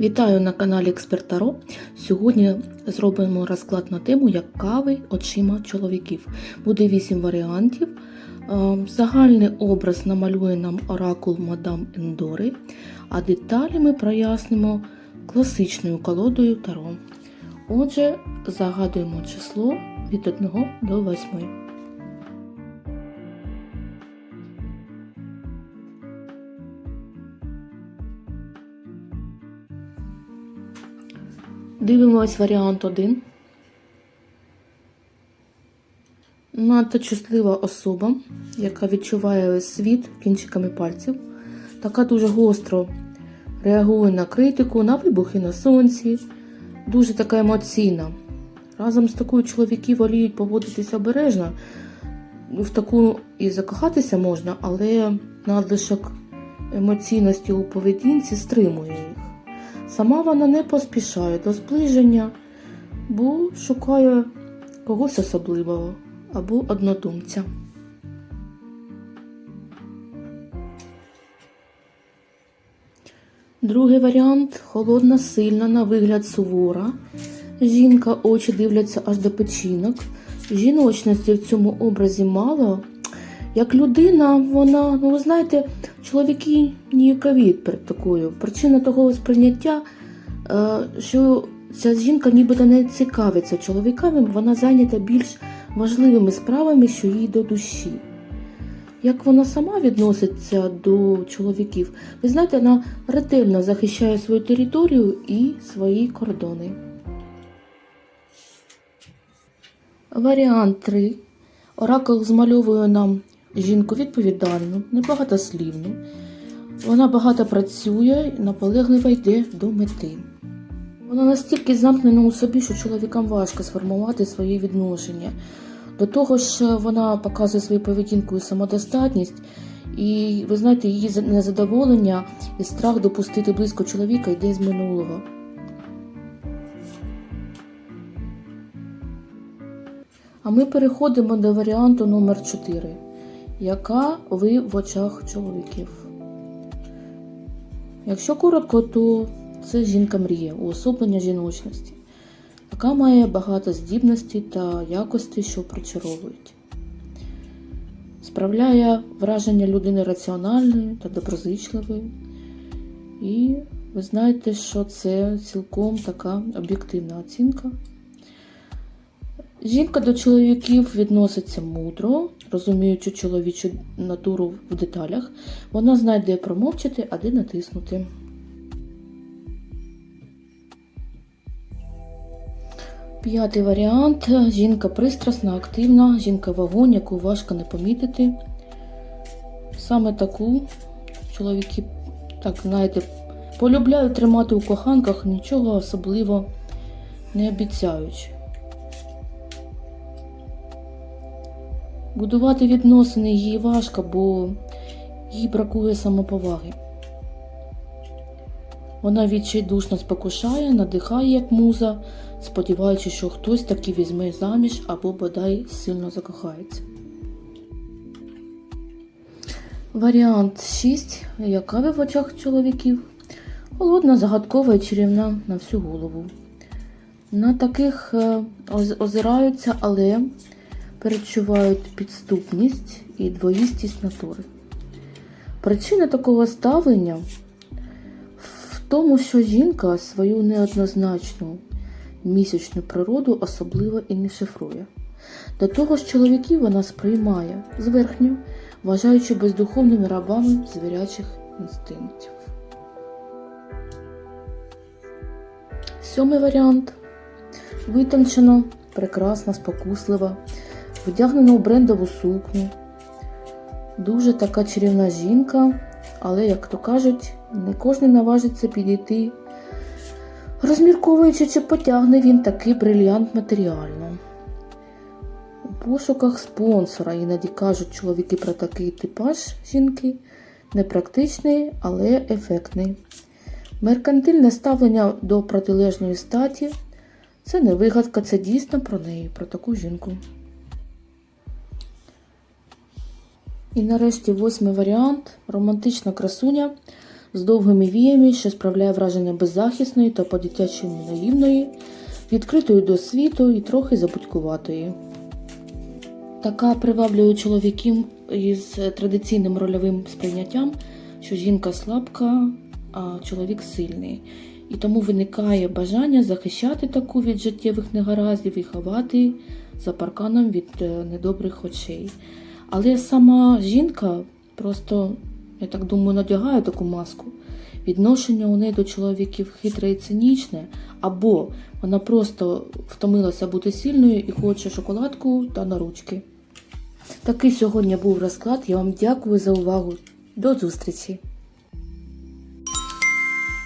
Вітаю на каналі Експерт Таро. Сьогодні зробимо розклад на тему як кави очима чоловіків. Буде 8 варіантів. Е, Загальний образ намалює нам оракул мадам Ендори, а деталі ми прояснимо класичною колодою Таро. Отже, загадуємо число від 1 до 8. Дивимось варіант 1. Надто чутлива особа, яка відчуває світ кінчиками пальців, така дуже гостро реагує на критику, на вибухи на сонці, дуже така емоційна. Разом з такою чоловіки воліють поводитися обережно. В таку і закохатися можна, але надлишок емоційності у поведінці стримує їх. Сама вона не поспішає до зближення, бо шукає когось особливого або однодумця. Другий варіант холодна, сильна, на вигляд сувора. Жінка очі дивляться аж до печінок. Жіночності в цьому образі мало. Як людина, вона, ну ви знаєте, чоловіки ніяковіють перед такою. Причина того сприйняття, е, що ця жінка нібито не цікавиться чоловіками, вона зайнята більш важливими справами, що їй до душі. Як вона сама відноситься до чоловіків, ви знаєте, вона ретельно захищає свою територію і свої кордони. Варіант 3. Оракул змальовує нам жінку відповідальну, небагатослівну. Вона багато працює, наполегливо йде до мети. Вона настільки замкнена у собі, що чоловікам важко сформувати свої відношення. До того ж, вона показує свою поведінку і самодостатність, і ви знаєте, її незадоволення і страх допустити близько чоловіка йде з минулого. А ми переходимо до варіанту номер 4 Яка ви в очах чоловіків? Якщо коротко, то це жінка мріє, уособлення жіночності, яка має багато здібностей та якостей, що причаровують. Справляє враження людини раціональної та доброзичливої. І ви знаєте, що це цілком така об'єктивна оцінка. Жінка до чоловіків відноситься мудро, розуміючи чоловічу натуру в деталях, вона знає, де промовчати, а де натиснути. П'ятий варіант. Жінка пристрасна, активна, жінка вогонь, яку важко не помітити. Саме таку чоловіки, так знаєте, полюбляють тримати у коханках, нічого особливо не обіцяючи. Будувати відносини їй важко, бо їй бракує самоповаги. Вона відчайдушно спокушає, надихає, як муза, сподіваючись, що хтось таки візьме заміж або бодай сильно закохається. Варіант 6. Яка ви в очах чоловіків? Холодна, загадкова і чарівна на всю голову. На таких е, озираються, але перечувають підступність і двоїстість натури. Причина такого ставлення в тому, що жінка свою неоднозначну місячну природу особливо і не шифрує. До того ж, чоловіків вона сприймає зверхньо, вважаючи бездуховними рабами звірячих інстинктів. Сьомий варіант витончена, прекрасна, спокуслива, вдягнена у брендову сукню. Дуже така чарівна жінка, але, як то кажуть, не кожен наважиться підійти, розмірковуючи, чи потягне він такий брильянт матеріально. У пошуках спонсора іноді кажуть чоловіки про такий типаж жінки, непрактичний, але ефектний. Меркантильне ставлення до протилежної статі це не вигадка, це дійсно про неї, про таку жінку. І нарешті восьмий варіант романтична красуня з довгими віями, що справляє враження беззахисної та по-дитячому наївної, відкритої до світу і трохи забудькуватої. Така приваблює чоловіків із традиційним рольовим сприйняттям, що жінка слабка, а чоловік сильний. І тому виникає бажання захищати таку від життєвих негараздів і ховати за парканом від е, недобрих очей. Але сама жінка просто, я так думаю, надягає таку маску. Відношення у неї до чоловіків хитре і цинічне, або вона просто втомилася бути сильною і хоче шоколадку та на ручки. Такий сьогодні був розклад. Я вам дякую за увагу. До зустрічі!